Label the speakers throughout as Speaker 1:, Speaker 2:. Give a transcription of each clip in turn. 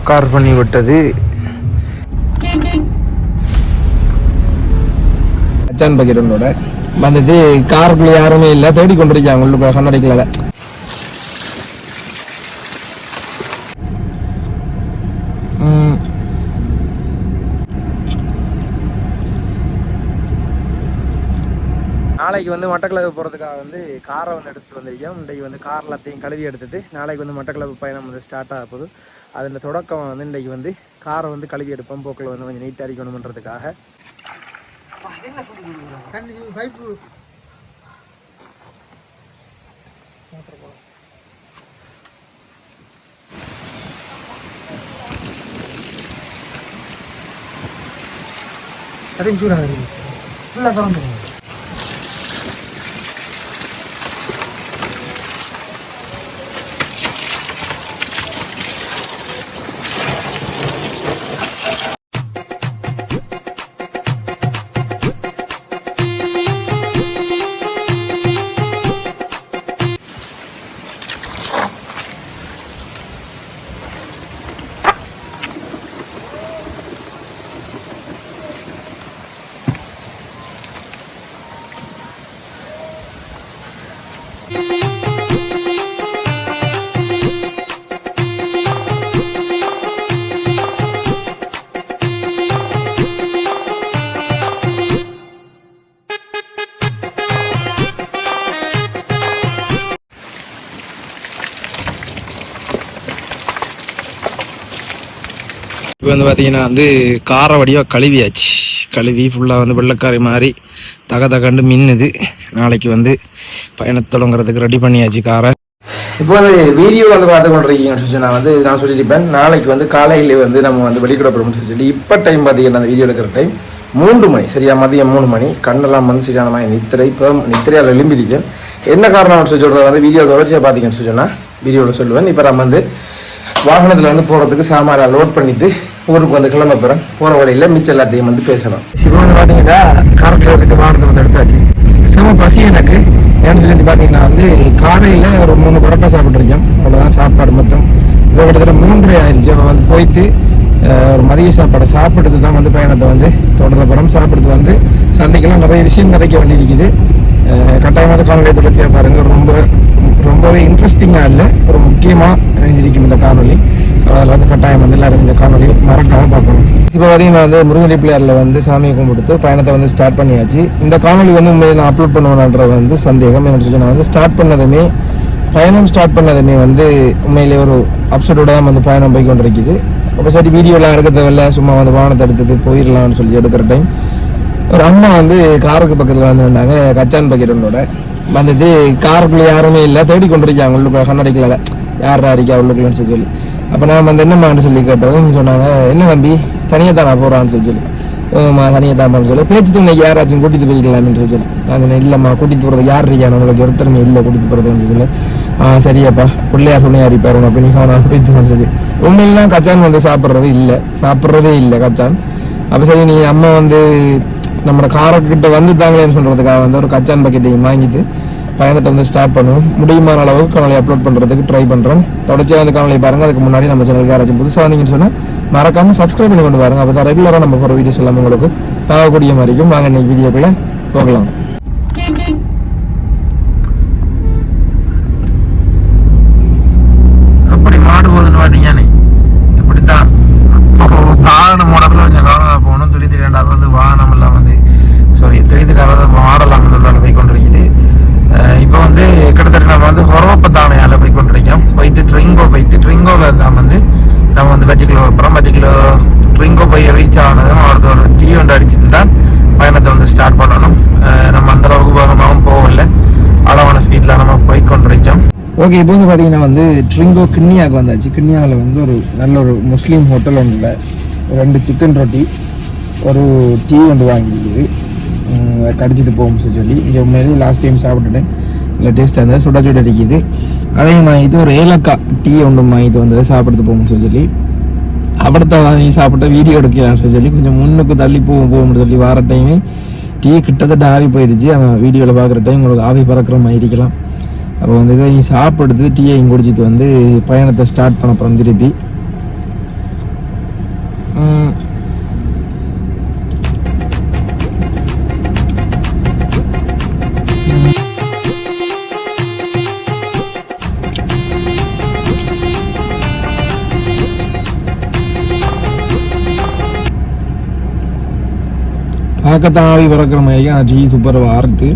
Speaker 1: மக்கார் பண்ணி விட்டது. அச்சான் பக்கெட்டோட வந்துட்டு காருக்குள்ள யாருமே இல்லை. தேடி கொண்டிருக்காங்க. உள்ளுக்குள்ள கண்ணடிக்கல நாளைக்கு வந்து மட்டக்களப்பு போகிறதுக்காக வந்து காரை வந்து எடுத்துட்டு வந்திருக்கோம் இன்றைக்கு வந்து கார் எல்லாத்தையும் கழுவி எடுத்துட்டு நாளைக்கு வந்து மட்டக்களப்பு பயணம் வந்து ஸ்டார்ட் ஆக போகுது. அதில் தொடக்கம் வந்து இன்றைக்கு வந்து காரை வந்து கழுவி எடுப்போம் போக்கில் வந்து கொஞ்சம் நீட்டாக அடிக்கணுமன்றதுக்காக.
Speaker 2: தண்ணி சூடாக இருக்குது ஃபுல்லாக திறந்து
Speaker 1: இப்போ வந்து பார்த்தீங்கன்னா வந்து காரை வடிவாக கழுவியாச்சு. கழுவி ஃபுல்லாக வந்து வெள்ளக்காரி மாதிரி தக தகண்டு மின்னுது. நாளைக்கு வந்து பயணத்தை தொடங்குறதுக்கு ரெடி பண்ணியாச்சு காரை இப்போ வந்து வீடியோ வந்து பார்த்து கொண்டிருக்கீங்கன்னு சொல்லி நான் வந்து நான் சொல்லியிருப்பேன். நாளைக்கு வந்து காலையில் வந்து நம்ம வந்து வெளிக்கிட போகிறோம்னு சொல்லி இப்போ டைம் பார்த்தீங்கன்னா அந்த வீடியோ எடுக்கிற டைம் மூன்று மணி. சரியா? மதியம் மூணு மணி. கண்ணெல்லாம் வந்து சரியான மாதிரி நித்திரை இப்போ நித்திரையால் எழும்பிருக்கேன் என்ன காரணம் சொல்லி சொல்கிறத வந்து வீடியோ தொடர்ச்சியாக பார்த்தீங்கன்னு சொல்லி சொன்னால் வீடியோவில் சொல்லுவேன். இப்போ நம்ம வந்து வாகனத்தில் வந்து போகிறதுக்கு சாமான லோட் பண்ணிட்டு ஊருக்கு வந்து கிளம்ப போகிறேன் போகிற வழியில் மிச்சம் எல்லாத்தையும் வந்து பேசலாம் இப்போ வந்து பார்த்தீங்கன்னா காரத்தில் இருக்க வாகனத்தை வந்து எடுத்தாச்சு. செம பசி எனக்கு. ஏன்னு சொல்லிட்டு பார்த்தீங்கன்னா வந்து காலையில் ஒரு மூணு பரோட்டா சாப்பிட்ருக்கேன் அவ்வளோதான் சாப்பாடு மொத்தம். இப்போ கிட்டத்தட்ட மூன்றரை ஆயிடுச்சு அப்போ வந்து போயிட்டு ஒரு மதிய சாப்பாடை சாப்பிட்டு தான் வந்து பயணத்தை வந்து தொடர்ந்த போகிறோம் சாப்பிட்டு வந்து சந்தைக்கெல்லாம் நிறைய விஷயம் நிறைக்க வேண்டியிருக்குது. கட்டாயமாக காணொலியை தொடர்ச்சியாக பாருங்கள் ரொம்ப ரொம்பவே இன்ட்ரெஸ்டிங்காக இல்லை ஒரு முக்கியமாக நினைஞ்சிருக்கும் இந்த காணொலி அதில் வந்து கட்டாயம் வந்து எல்லாரும் இந்த காணொலி மறக்காமல் பார்க்கணும். இப்போ பார்த்தீங்கன்னா வந்து முருகனி பிள்ளையாரில் வந்து சாமியை கும்பிடுத்து பயணத்தை வந்து ஸ்டார்ட் பண்ணியாச்சு. இந்த காணொலி வந்து உண்மையை நான் அப்லோட் பண்ணுவேன்ன்றது வந்து சந்தேகம். என்ன சொல்லி நான் வந்து ஸ்டார்ட் பண்ணதுமே பயணம் ஸ்டார்ட் பண்ணதுமே வந்து உண்மையிலே ஒரு அப்செட்டோட தான் வந்து பயணம் போய் கொண்டிருக்குது. அப்போ சரி வீடியோலாம் எடுக்க தேவையில்ல சும்மா வந்து வாகனத்தை எடுத்துட்டு போயிடலாம்னு சொல்லி எடுக்கிற டைம் ஒரு அம்மா வந்து காருக்கு பக்கத்தில் வந்துருந்தாங்க கச்சான் கச்சான் பக்கெட்டோட வந்துட்டு காருக்குள்ளே யாருமே இல்லை தேடி கொண்டிருக்காங்க உள்ளுக்குள்ள கண்ணடிக்கல யார் இருக்கா உள்ளுக்குள்ளன்னு சொல்லி சொல்லி. அப்போ நான் வந்து என்னம்மான்னு சொல்லி கேட்டதும் சொன்னாங்க என்ன தம்பி தனியாக தான் நான் போகிறான்னு சொல்லி சொல்லி தனியாக தான் சொல்லி. பேச்சு துணைக்கு யாராச்சும் கூட்டிட்டு போய்க்கலாம்னு சொல்லி நான் சொன்னேன் இல்லைம்மா கூட்டிட்டு போகிறது யார் இருக்கா உங்களுக்கு ஒருத்தருமே இல்லை கூட்டிட்டு போகிறதுன்னு சொல்லி ஆ சரியாப்பா பிள்ளையார் துணையார் இருப்பார் உனக்கு நீ கவனம் போயிட்டு சொல்லி. உண்மையிலாம் கச்சான் வந்து சாப்பிட்றது இல்லை சாப்பிட்றதே இல்லை கச்சான். அப்போ சரி நீ அம்மா வந்து நம்ம காரக்கிட்ட வந்துட்டாங்களேன்னு சொல்கிறதுக்காக வந்து ஒரு கச்சான் பக்கெட்டையும் வாங்கிட்டு பயணத்தை வந்து ஸ்டார்ட் பண்ணுவோம். முடியுமான அளவுக்கு காணொலி அப்லோட் பண்ணுறதுக்கு ட்ரை பண்ணுறோம் தொடர்ச்சியாக வந்து காணொலி பாருங்கள் அதுக்கு முன்னாடி நம்ம சேனலுக்கு யாராச்சும் புதுசாக வந்தீங்கன்னு சொன்னால் மறக்காமல் சப்ஸ்கிரைப் பண்ணி கொண்டு பாருங்க. அப்போ தான் ரெகுலராக நம்ம போகிற வீடியோஸ் எல்லாம் உங்களுக்கு பார்க்கக்கூடிய மாதிரிக்கும் வாங்க இன்னைக்கு வீடியோக்குள்ள போகலாம். அப்படி மாடு வாகனம் மாடலில் கொஞ்சம் கவனமாக போகணும் துளி ரெண்டாவது வந்து வாகனம் சாரி துளி மாடல் மாடலாம் வந்து போய் கொண்டிருக்குது இப்போ வந்து கிட்டத்தட்ட நம்ம வந்து ஹொரோப்பத்தானையால் போய் கொண்டிருக்கோம். போயிட்டு ட்ரிங்கோ போயிட்டு ட்ரிங்கோவில் தான் வந்து நம்ம வந்து பத்து கிலோ அப்புறம் பத்து கிலோ ட்ரிங்கோ போய் ரீச் ஆனதும் அவருக்கு ஒரு டீ ஒன்று அடிச்சுட்டு தான் பயணத்தை வந்து ஸ்டார்ட் பண்ணணும். நம்ம அந்த அளவுக்கு வேகமாகவும் போகல. அளவான ஸ்பீடில் நம்ம போய் கொண்டிருக்கோம். ஓகே இப்போ வந்து பார்த்தீங்கன்னா வந்து ட்ரிங்கோ கிண்ணியாவுக்கு வந்தாச்சு. கிண்ணியாவில் வந்து ஒரு நல்ல ஒரு முஸ்லீம் ஹோட்டல் ஒன்றில் ரெண்டு சிக்கன் ரொட்டி ஒரு டீ ஒன்று வாங்கியிருக்குது. கடிச்சிட்டு போகும் சொல்லி இங்கே உண்மையிலேயே லாஸ்ட் டைம் சாப்பிட்டுட்டேன். இல்லை டேஸ்ட்டாக இருந்தது. சுட சுட அடிக்குது. அதையும் இது ஒரு ஏலக்காய் டீ ஒன்று வாங்கிட்டு வந்தது சாப்பிட்டு போகும் சொல்லி அப்படித்த வாங்கி சாப்பிட்டு வீடியோ எடுக்கலாம்னு சொல்லி கொஞ்சம் முன்னுக்கு தள்ளி போகும் போகும்னு சொல்லி வர டைமே டீ கிட்டத்தட்ட ஆவி போயிடுச்சு. அவன் வீடியோவில் பார்க்குற டைம் உங்களுக்கு ஆவி பறக்கிற மாதிரி இருக்கலாம். அப்போ வந்து இதை சாப்பிடுறது டீயை குடிச்சிட்டு வந்து பயணத்தை ஸ்டார்ட் பண்ண போகிறோம் திருப்பி. ம், ஆவி பறக்கிற மாதிரி ஆனால் டீ சூப்பர் வார்த்து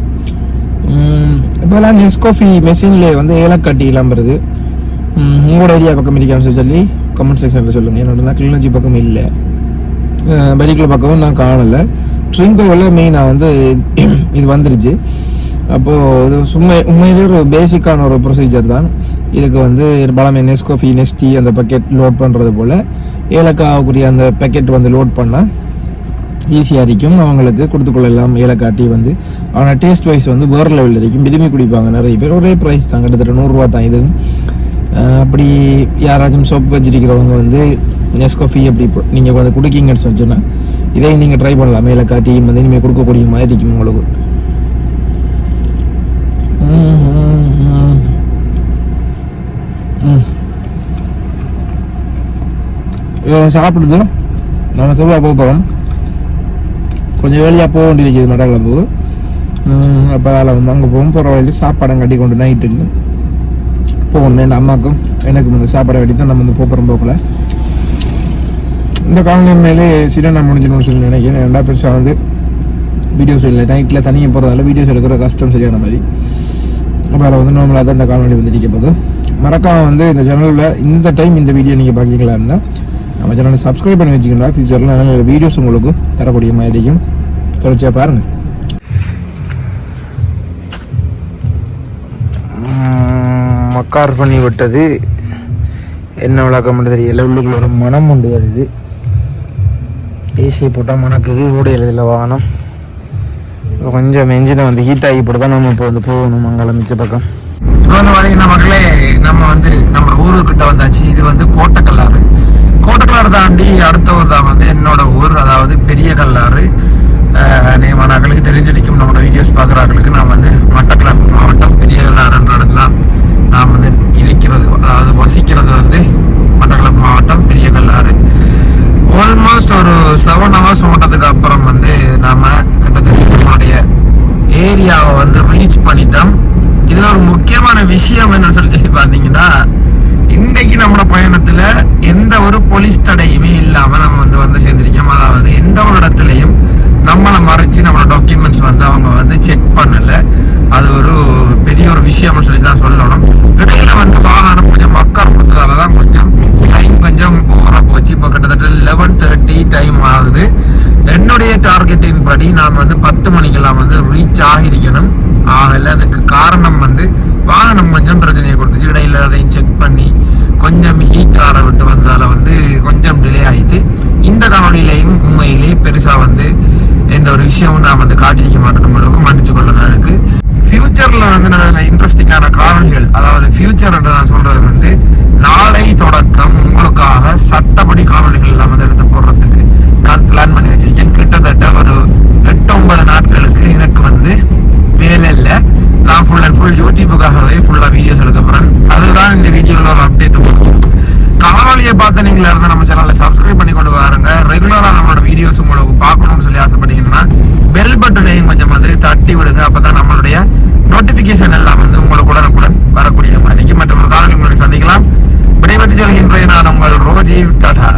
Speaker 1: இப்போலாம் நெஸ்கோஃபி மெஷினில் வந்து ஏலக்காட்டி வருது உங்களோட ஏரியா பக்கம் இருக்கான்னு சொல்லி கமெண்ட் செக்ஷனில் சொல்லுங்கள் என்னோட கிளிநொச்சி பக்கம் இல்லை. பரிக்கல பக்கமும் நான் காணலை. ட்ரிங்கோவில் மெயினாக வந்து இது வந்துருச்சு. அப்போது இது சும்மா உண்மையிலே ஒரு பேசிக்கான ஒரு ப்ரொசீஜர் தான். இதுக்கு வந்து பழமை நெஸ்கோஃபி நெஸ்டி அந்த பக்கெட் லோட் பண்ணுறது போல் ஏலக்காவுக்குரிய அந்த பேக்கெட் வந்து லோட் பண்ணால் ஈஸியாக இருக்கும் அவங்களுக்கு கொடுத்துக்கொள்ளலாம். ஏலக்காட்டி வந்து ஆனால் டேஸ்ட் வைஸ் வந்து வேறு லெவலில் இருக்கும் விரும்பி குடிப்பாங்க நிறைய பேர். ஒரே ப்ரைஸ் தான். கிட்டத்தட்ட நூறுரூவா தான் இதுவும் அப்படி யாராச்சும் சோப் வச்சிருக்கிறவங்க வந்து நெஸ்கோஃபி அப்படி நீங்கள் வந்து கொடுக்கீங்கன்னு சொன்னால் இதே நீங்கள் ட்ரை பண்ணலாம். ஏலக்காட்டி வந்து இனிமேல் கொடுக்கக்கூடிய மாதிரி இருக்கும் உங்களுக்கு. சாப்பிடுதோ சாப்பிடுது. நம்ம செவ்வாய் போக போகிறோம் கொஞ்சம் வேலையாக போக வேண்டியிருக்குது மடக்கிழப்பு அப்போ அதில் வந்து அங்கே போகும் போகிற வழியில் சாப்பாடம் கட்டி கொண்டு நைட்டுக்கு போகணும். என் அம்மாக்கும் எனக்கும் வந்து சாப்பாடை வெட்டி தான் நம்ம வந்து போகிறோம் போகல. இந்த காலநிலை மேலே சின்ன முடிஞ்சிடணும்னு சொல்லி நினைக்கிறேன். ரெண்டா பெருசாக வந்து வீடியோஸ் இல்லை நைட்டில் தனியாக போகிறதால வீடியோஸ் எடுக்கிற கஷ்டம் சரியான மாதிரி. அப்போ அதில் வந்து நார்மலாக தான் இந்த காலநிலை வந்து நிற்க போகுது. மறக்காம வந்து இந்த சேனலில் இந்த டைம் இந்த வீடியோ நீங்கள் பார்க்கீங்களா இருந்தால் நம்ம சேனலை சப்ஸ்கிரைப் பண்ணி வச்சுக்கோங்க. ஃபியூச்சரில் நல்ல நல்ல வீடியோஸ் உங்களுக்கு தரக்கூடிய மாதிரி இருக்கும் தொடர்ச்சியாக பாருங்கள் மக்கார் பண்ணி விட்டது. என்ன விளக்கம் தெரியல. உள்ளுக்குள்ள ஒரு மனம் உண்டு வருது. ஏசியை போட்டால் மணக்குது. ஊடையில் இதில் வாகனம். கொஞ்சம் என்ஜினை வந்து ஹீட் ஆகி போட்டு தான் நம்ம இப்போ வந்து போகணும். மங்களம் மிச்ச பக்கம். இப்போ வந்து பார்த்தீங்கன்னா மக்களே நம்ம வந்து நம்ம ஊருக்கிட்ட வந்தாச்சு. இது வந்து கோட்டக்கல்லாறு. கோட்டக்கல்லாறு தாண்டி அடுத்த ஊர் தான் வந்து என்னோட ஊர் அதாவது பெரிய கல்லாறு. நேமானாக்களுக்கு தெரிஞ்சிருக்கும். நம்மளோட வீடியோஸ் பார்க்குறாக்களுக்கு நான் வந்து மட்டக்களப்பு மாவட்டம் பெரிய கல்லாறுன்ற இடத்துல நான் வந்து இருக்கிறது. அதாவது வசிக்கிறது வந்து மட்டக்களப்பு மாவட்டம் பெரிய கல்லாறு. ஆல்மோஸ்ட் ஒரு செவன் ஹவர்ஸ் ஓட்டத்துக்கு அப்புறம் வந்து நாம கிட்டத்தட்ட நம்மளுடைய ஏரியாவை வந்து ரீச் பண்ணிட்டோம். இதில் ஒரு முக்கியமான விஷயம் என்ன சொல்லி பார்த்தீங்கன்னா இன்னைக்கு நம்மளோட பயணத்துல எந்த ஒரு போலீஸ் தடையுமே இல்லாம நம்ம வந்து வந்து சேர்ந்திருக்கோம். அதாவது எந்த ஒரு இடத்துலயும் நம்மளை மறைச்சு நம்மளோட டாக்குமெண்ட்ஸ் வந்து அவங்க வந்து செக் பண்ணல. அது ஒரு பெரிய ஒரு விஷயம் சொல்லி தான் சொல்லணும். இடையில வந்து வாகனம் கொஞ்சம் மக்கள் கொடுத்ததால தான் கொஞ்சம் டைம் கொஞ்சம் ஓவரா போச்சு. இப்போ கிட்டத்தட்ட லெவன் தேர்ட்டி டைம் ஆகுது. என்னுடைய டார்கெட்டின் படி நான் வந்து பத்து மணிக்கெல்லாம் வந்து ரீச் ஆகிருக்கணும் ஆகல அதுக்கு காரணம் வந்து வாகனம் கொஞ்சம் பிரச்சனையை தமிழ்ல இருந்து நம்ம சேனலை சப்ஸ்கிரைப் பண்ணி கொண்டு வராங்க. ரெகுலராக நம்மளோட வீடியோஸ் உங்களுக்கு பார்க்கணும்னு சொல்லி ஆசைப்பட்டீங்கன்னா பெல் பட்டனையும் கொஞ்சம் வந்து தட்டி விடுங்க. அப்பதான் நம்மளுடைய நோட்டிபிகேஷன் எல்லாம் வந்து உங்களுக்கு உடனுக்குடன் வரக்கூடிய மாதிரிக்கு மற்ற ஒரு சந்திக்கலாம். விடைபெற்று செல்கின்ற நான் உங்கள் ரோஜி. டாடா.